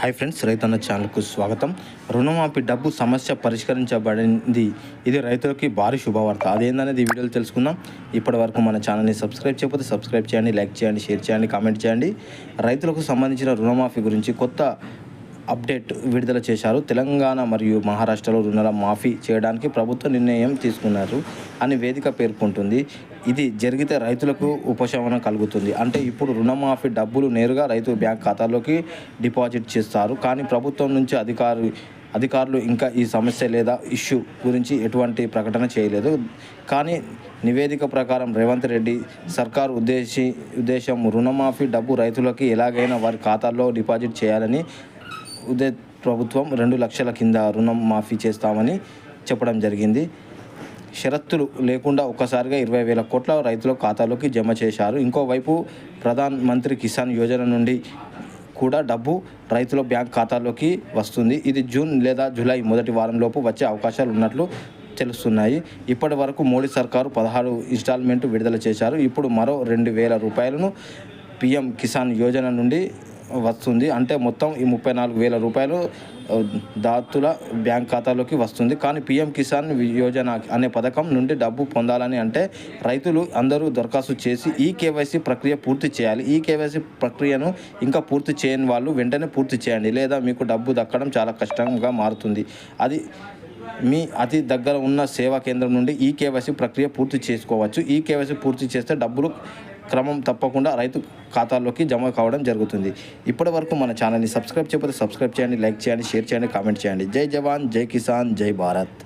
Hi friends రైతన్న ఛానల్కు స్వాగతం. రుణమాఫీ డబ్బు సమస్య పరిష్కరించబడింది. ఇది రైతులకి భారీ శుభవార్త. అదేందనేది ఈ వీడియోలో తెలుసుకుందాం. ఇప్పటి వరకు మన ఛానల్ని సబ్స్క్రైబ్ చేయకపోతే సబ్స్క్రైబ్ చేయండి లైక్ చేయండి షేర్ చేయండి కామెంట్ చేయండి. రైతులకు సంబంధించిన రుణమాఫీ గురించి కొత్త అప్డేట్ విడుదల చేశారు. తెలంగాణ మరియు మహారాష్ట్రలో రుణాల మాఫీ చేయడానికి ప్రభుత్వ నిర్ణయం తీసుకున్నారు అని వేదిక పేర్కొంటుంది. ఇది జరిగితే రైతులకు ఉపశమనం కలుగుతుంది. అంటే ఇప్పుడు రుణమాఫీ డబ్బులు నేరుగా రైతు బ్యాంక్ ఖాతాలోకి డిపాజిట్ చేస్తారు. కానీ ప్రభుత్వం నుంచి అధికారు అధికారులు ఇంకా ఈ సమస్య లేదా ఇష్యూ గురించి ఎటువంటి ప్రకటన చేయలేదు. కానీ నివేదిక ప్రకారం రేవంత్ రెడ్డి సర్కారు ఉద్దేశి ఉద్దేశం రుణమాఫీ డబ్బు రైతులకి ఎలాగైనా వారి ఖాతాల్లో డిపాజిట్ చేయాలని ఉదయ్ ప్రభుత్వం రెండు లక్షల కింద రుణం మాఫీ చేస్తామని చెప్పడం జరిగింది. షరత్తులు లేకుండా ఒక్కసారిగా ఇరవై వేల కోట్ల రైతుల ఖాతాలోకి జమ చేశారు. ఇంకోవైపు ప్రధాన్ మంత్రి కిసాన్ యోజన నుండి కూడా డబ్బు రైతుల బ్యాంక్ ఖాతాలోకి వస్తుంది. ఇది జూన్ లేదా జూలై మొదటి వారంలోపు వచ్చే అవకాశాలు ఉన్నట్లు తెలుస్తున్నాయి. ఇప్పటి వరకు మోడీ సర్కారు పదహారు ఇన్స్టాల్మెంట్ విడుదల చేశారు. ఇప్పుడు మరో రెండు వేల రూపాయలను పిఎం కిసాన్ యోజన నుండి వస్తుంది. అంటే మొత్తం ఈ ముప్పై నాలుగు వేల రూపాయలు దాతుల బ్యాంక్ ఖాతాలోకి వస్తుంది. కానీ పిఎం కిసాన్ యోజన అనే పథకం నుండి డబ్బు పొందాలని అంటే రైతులు అందరూ దరఖాస్తు చేసి ఈ కేవైసీ ప్రక్రియ పూర్తి చేయాలి. ఈ కేవైసీ ప్రక్రియను ఇంకా పూర్తి చేయని వాళ్ళు వెంటనే పూర్తి చేయండి. లేదా మీకు డబ్బు దక్కడం చాలా కష్టంగా మారుతుంది. అది మీ అతి దగ్గర ఉన్న సేవా కేంద్రం నుండి ఈ కేవైసీ ప్రక్రియ పూర్తి చేసుకోవచ్చు. ఈ కేవైసీ పూర్తి చేస్తే డబ్బులు క్రమం తప్పకుండా రైతు ఖాతాల్లోకి జమ కావడం జరుగుతుంది. ఇప్పటి వరకు మన ఛానల్ని సబ్స్క్రైబ్ చేయకపోతే సబ్స్క్రైబ్ చేయండి లైక్ చేయండి షేర్ చేయండి కామెంట్ చేయండి. జై జవాన్ జై కిసాన్ జై భారత్.